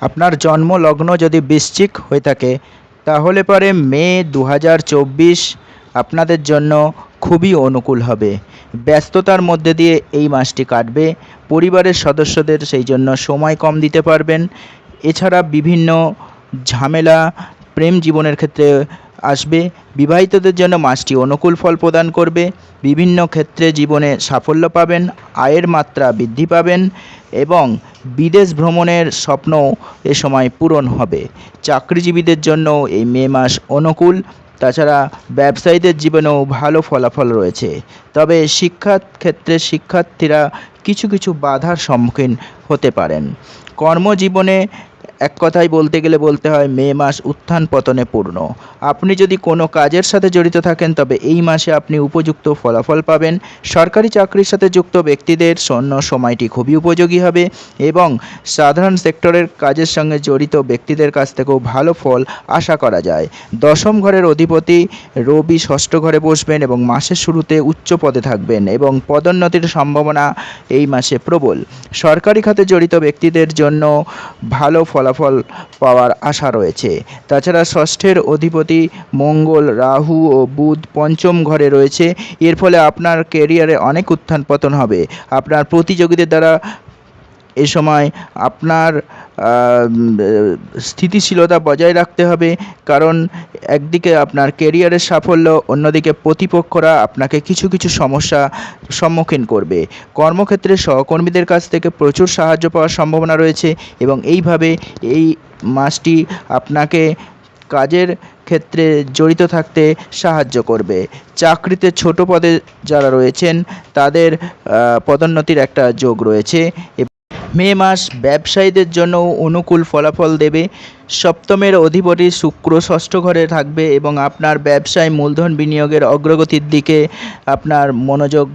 আপনার জন্ম লগ্ন যদি বৃশ্চিক হয়ে থাকে, তাহলে পরে মে দু হাজার চব্বিশ আপনাদের জন্য খুবই অনুকূল হবে। ব্যস্ততার মধ্যে দিয়ে এই মাসটি কাটবে। পরিবারের সদস্যদের সেই জন্য সময় কম দিতে পারবেন। এছাড়া বিভিন্ন ঝামেলা প্রেম জীবনের ক্ষেত্রে আসবে। বিবাহিতদের জন্য মাসটি অনুকূল ফল প্রদান করবে। বিভিন্ন ক্ষেত্রে জীবনে সাফল্য পাবেন। আয়ের মাত্রা বৃদ্ধি পাবেন। এবং বিদেশ ভ্রমণের স্বপ্ন এ সময় পূরণ হবে। চাকরিজীবীদের জন্য এই মে মাস অনুকূল। তাছাড়া ব্যবসায়ীদের জীবনেও ভালো ফলাফল রয়েছে। তবে শিক্ষার ক্ষেত্রে শিক্ষার্থীরা কিছু কিছু বাধার সম্মুখীন হতে পারেন। কর্মজীবনে এক কথায় বলতে গেলে বলতে হয়, মে মাস উত্থান পতনে পূর্ণ। আপনি যদি কোনো কাজের সাথে জড়িত থাকেন, তবে এই মাসে আপনি উপযুক্ত ফলাফল পাবেন। সরকারি চাকরির সাথে যুক্ত ব্যক্তিদের জন্য সময়টি খুবই উপযোগী হবে এবং সাধারণ সেক্টরের কাজের সঙ্গে জড়িত ব্যক্তিদের কাছ থেকেও ভালো ফল আশা করা যায়। দশম ঘরের অধিপতি রবি ষষ্ঠ ঘরে বসবেন এবং মাসের শুরুতে উচ্চ পদে থাকবেন এবং পদোন্নতির সম্ভাবনা এই মাসে প্রবল। সরকারি খাতে জড়িত ব্যক্তিদের জন্য ভালো ফলাফল পাওয়ার আশা রয়েছে। তাছাড়া ষষ্ঠের অধিপতি মঙ্গল, রাহু ও বুধ পঞ্চম ঘরে রয়েছে। এর ফলে আপনার কেরিয়ারে অনেক উত্থান পতন হবে। আপনার প্রতিযোগীদের দ্বারা এ সময় আপনার স্থিতিশীলতা বজায় রাখতে হবে। কারণ একদিকে আপনার কেরিয়ারের সাফল্য, অন্যদিকে প্রতিপক্ষরা আপনাকে কিছু কিছু সমস্যা সম্মুখীন করবে। কর্মক্ষেত্রে সহকর্মীদের কাছ থেকে প্রচুর সাহায্য পাওয়ার সম্ভাবনা রয়েছে এবং এইভাবে এই মাসটি আপনাকে কাজের ক্ষেত্রে জড়িত থাকতে সাহায্য করবে। চাকরিতে ছোট পদে যারা রয়েছেন, তাদের পদোন্নতির একটা যোগ রয়েছে। মে মাস ব্যবসায়ীদের জন্য অনুকূল ফলাফল দেবে। সপ্তমের অধিপতি শুক্র ষষ্ঠ ঘরে থাকবে এবং আপনার ব্যবসায় মূলধন বিনিয়োগের অগ্রগতির দিকে আপনার মনোযোগ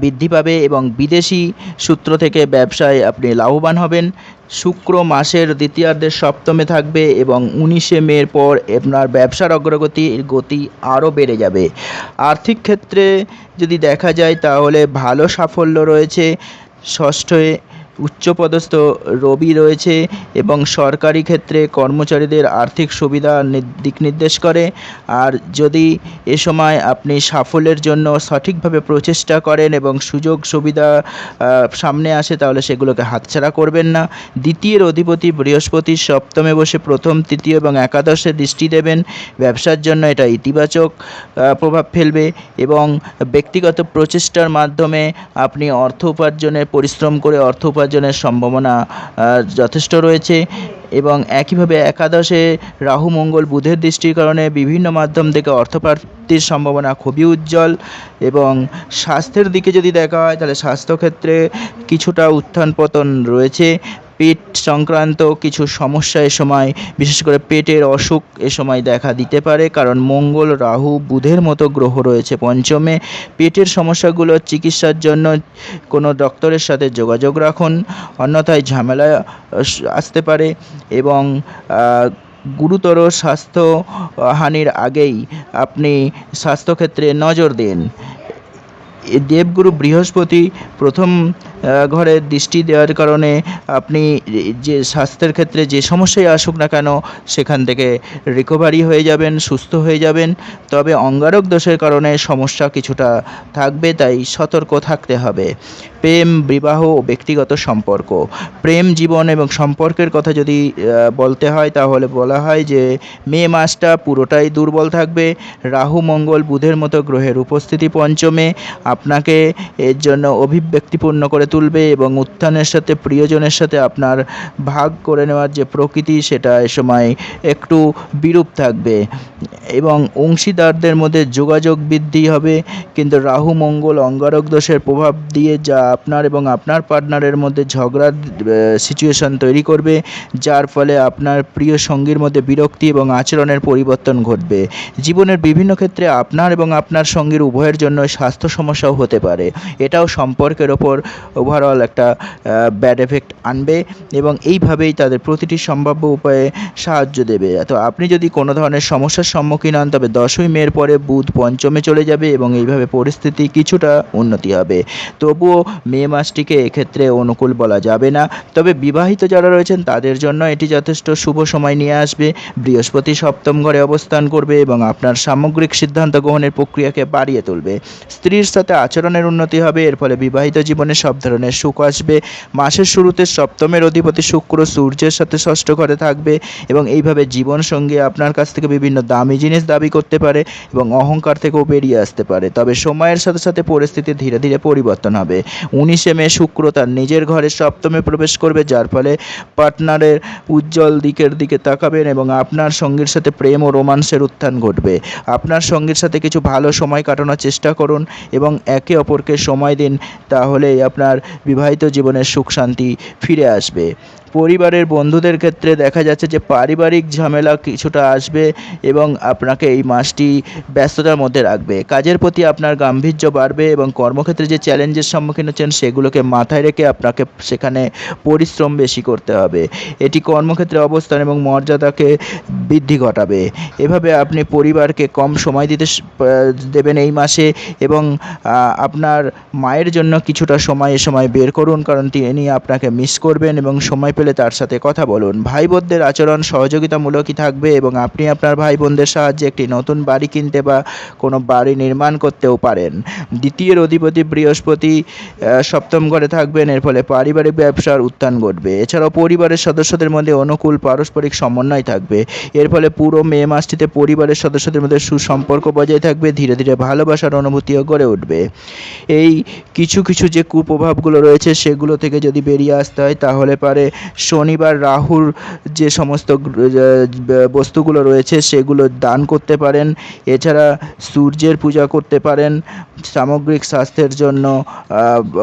বৃদ্ধি পাবে এবং বিদেশি সূত্র থেকে ব্যবসায় আপনি লাভবান হবেন। শুক্র মাসের দ্বিতীয়ার্ধের সপ্তমে থাকবে এবং উনিশে মের পর আপনার ব্যবসার অগ্রগতির গতি আরও বেড়ে যাবে। আর্থিক ক্ষেত্রে যদি দেখা যায় তাহলে ভালো সাফল্য রয়েছে। ষষ্ঠে উচ্চপদস্থ রবি রয়েছে এবং সরকারি ক্ষেত্রে কর্মচারীদের আর্থিক সুবিধা দিক নির্দেশ করে। আর যদি এ সময় আপনি সাফল্যের জন্য সঠিকভাবে প্রচেষ্টা করেন এবং সুযোগ সুবিধা সামনে আসে, তাহলে সেগুলোকে হাতছাড়া করবেন না। দ্বিতীয়ের অধিপতি বৃহস্পতি সপ্তমে বসে প্রথম, তৃতীয় এবং একাদশে দৃষ্টি দেবেন। ব্যবসার জন্য এটা ইতিবাচক প্রভাব ফেলবে এবং ব্যক্তিগত প্রচেষ্টার মাধ্যমে আপনি অর্থ উপার্জনের, পরিশ্রম করে অর্থ উপার্জনের সম্ভাবনা যথেষ্ট রয়েছে এবং একইভাবে একাদশে রাহু, মঙ্গল, বুধের দৃষ্টির কারণে বিভিন্ন মাধ্যম থেকে অর্থপ্রাপ্তির সম্ভাবনা খুবই উজ্জ্বল এবং স্বাস্থ্যের দিকে যদি দেখা হয়, তাহলে স্বাস্থ্যক্ষেত্রে কিছুটা উত্থান পতন রয়েছে। পেট সংক্রান্ত কিছু সমস্যা এ সময়, বিশেষ করে পেটের অসুখ এ সময় দেখা দিতে পারে, কারণ মঙ্গল, রাহু, বুধের মতো গ্রহ রয়েছে পঞ্চমে। পেটের সমস্যাগুলোর চিকিৎসার জন্য কোনো ডক্টরের সাথে যোগাযোগ রাখুন, অন্যথায় ঝামেলা আসতে পারে এবং গুরুতর স্বাস্থ্য হানির আগেই আপনি স্বাস্থ্যক্ষেত্রে নজর দিন। দেবগুরু বৃহস্পতি প্রথম আহ, ঘরে দৃষ্টি দেওয়ার কারণে আপনি যে স্বাস্থ্যের ক্ষেত্রে যে সমস্যাই আসুক না কেন সেখান থেকে রিকভারি হয়ে যাবেন সুস্থ হয়ে যাবেন। তবে অঙ্গারক দোষের কারণে সমস্যা কিছুটা থাকবে তাই সতর্ক থাকতে হবে। প্রেম বিবাহ ও ব্যক্তিগত সম্পর্ক। প্রেম জীবন এবং সম্পর্কের কথা যদি বলতে হয় তাহলে বলা হয় যে মে মাসটা পুরোটাই দুর্বল থাকবে। রাহু মঙ্গল বুধের মতো গ্রহের উপস্থিতি পঞ্চমে। আপনাকে এর জন্য অভিব্যক্তিপূর্ণ করে তুলবে এবং উত্থানের সাথে, প্রিয়জনের সাথে আপনার ভাগ করে নেওয়ার যে প্রকৃতি, সেটা এ সময় একটু বিরূপ থাকবে। এবং অংশীদারদের মধ্যে যোগাযোগ বৃদ্ধি হবে, কিন্তু রাহু, মঙ্গল, অঙ্গারক দোষের প্রভাব দিয়ে যা আপনার এবং আপনার পার্টনারের মধ্যে ঝগড়ার সিচুয়েশন তৈরি করবে, যার ফলে আপনার প্রিয় সঙ্গীর মধ্যে বিরক্তি এবং আচরণের পরিবর্তন ঘটবে। জীবনের বিভিন্ন ক্ষেত্রে আপনার এবং আপনার সঙ্গীর উভয়ের জন্য স্বাস্থ্য সমস্যাও হতে পারে। এটাও সম্পর্কের ওপর ওভারঅল একটা ব্যাড এফেক্ট আনবে এবং এইভাবেই তাদের প্রতিটি সম্ভাব্য উপায়ে সাহায্য দেবে। তো আপনি যদি কোনো ধরনের সমস্যার সম্মুখীন হন, তবে দশই মের পরে বুধ পঞ্চমে চলে যাবে এবং এইভাবে পরিস্থিতি কিছুটা উন্নতি হবে। তবুও মে মাসটিকে এক্ষেত্রে অনুকূল বলা যাবে না। তবে বিবাহিত যারা রয়েছেন, তাদের জন্য এটি যথেষ্ট শুভ সময় নিয়ে আসবে। বৃহস্পতি সপ্তম ঘরে অবস্থান করবে এবং আপনার সামগ্রিক সিদ্ধান্ত গ্রহণের প্রক্রিয়াকে বাড়িয়ে তুলবে। স্ত্রীর সাথে আচরণের উন্নতি হবে, এর ফলে বিবাহিত জীবনে সব ধরনের সুখ আসবে। মাসের শুরুতে সপ্তমের অধিপতি শুক্র সূর্যের সাথে ষষ্ঠ ঘরে থাকবে এবং এইভাবে জীবন জীবনসঙ্গী আপনার কাছ থেকে বিভিন্ন দামি জিনিস দাবি করতে পারে এবং অহংকার থেকেও বেরিয়ে আসতে পারে। তবে সময়ের সাথে সাথে পরিস্থিতি ধীরে ধীরে পরিবর্তন হবে। উনিশে মে শুক্র তার নিজের ঘরে সপ্তমে প্রবেশ করবে, যার ফলে পার্টনারের উজ্জ্বল দিকের দিকে তাকাবেন এবং আপনার সঙ্গীর সাথে প্রেম ও রোমান্সের উত্থান ঘটবে। আপনার সঙ্গীর সাথে কিছু ভালো সময় কাটানোর চেষ্টা করুন এবং একে অপরকে সময় দিন, তাহলেই আপনার বিবাহিত জীবনের সুখ শান্তি ফিরে আসবে। পরিবারের বন্ধুদের ক্ষেত্রে দেখা যাচ্ছে যে পারিবারিক ঝামেলা কিছুটা আসবে এবং আপনাকে এই মাসটি ব্যস্ততার মধ্যে রাখবে। কাজের প্রতি আপনার গাম্ভীর্য বাড়বে এবং কর্মক্ষেত্রে যে চ্যালেঞ্জের সম্মুখীন হচ্ছেন সেগুলোকে মাথায় রেখে আপনাকে সেখানে পরিশ্রম বেশি করতে হবে। এটি কর্মক্ষেত্রে অবস্থান এবং মর্যাদাকে বৃদ্ধি ঘটাবে। এভাবে আপনি পরিবারকে কম সময় দিতে দেবেন এই মাসে এবং আপনার মায়ের জন্য কিছুটা সময় সময় বের করুন কারণ তিনি আপনাকে মিস করবেন এবং সময় পেলে তার সাথে কথা বলুন। ভাই বোনদের আচরণ সহযোগিতামূলকই থাকবে এবং আপনি আপনার ভাই বোনদের সাহায্যে একটি নতুন বাড়ি কিনতে বা কোনো বাড়ি নির্মাণ করতেও পারেন। দ্বিতীয় অধিপতি বৃহস্পতি সপ্তম ঘরে থাকবেন, এর ফলে পারিবারিক ব্যবসার উত্থান ঘটবে। এছাড়াও পরিবারের সদস্যদের মধ্যে অনুকূল পারস্পরিক সমন্বয় থাকবে। এর ফলে পুরো মে মাসটিতে পরিবারের সদস্যদের মধ্যে সুসম্পর্ক বজায় থাকবে, ধীরে ধীরে ভালোবাসার অনুভূতিও গড়ে উঠবে। এই কিছু কিছু যে কুপ্রভাবগুলো রয়েছে, সেগুলো থেকে যদি বেরিয়ে আসতে হয়, তাহলে পারে শনিবার রাহুর যে সমস্ত বস্তুগুলো রয়েছে, সেগুলো দান করতে পারেন। এছাড়া সূর্যের পূজা করতে পারেন। সামগ্রিক স্বাস্থ্যের জন্য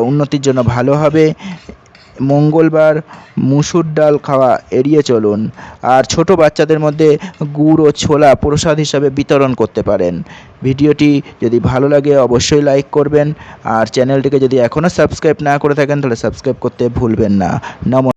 উন্নতির জন্য ভালো হবে। মঙ্গলবার মুসুর ডাল খাওয়া এড়িয়ে চলুন। আর ছোট বাচ্চাদের মধ্যে গুড় ও ছোলা প্রসাদ হিসাবে বিতরণ করতে পারেন। ভিডিওটি যদি ভালো লাগে, অবশ্যই লাইক করবেন। আর চ্যানেলটিকে যদি এখনও সাবস্ক্রাইব না করে থাকেন, তাহলে সাবস্ক্রাইব করতে ভুলবেন না। নম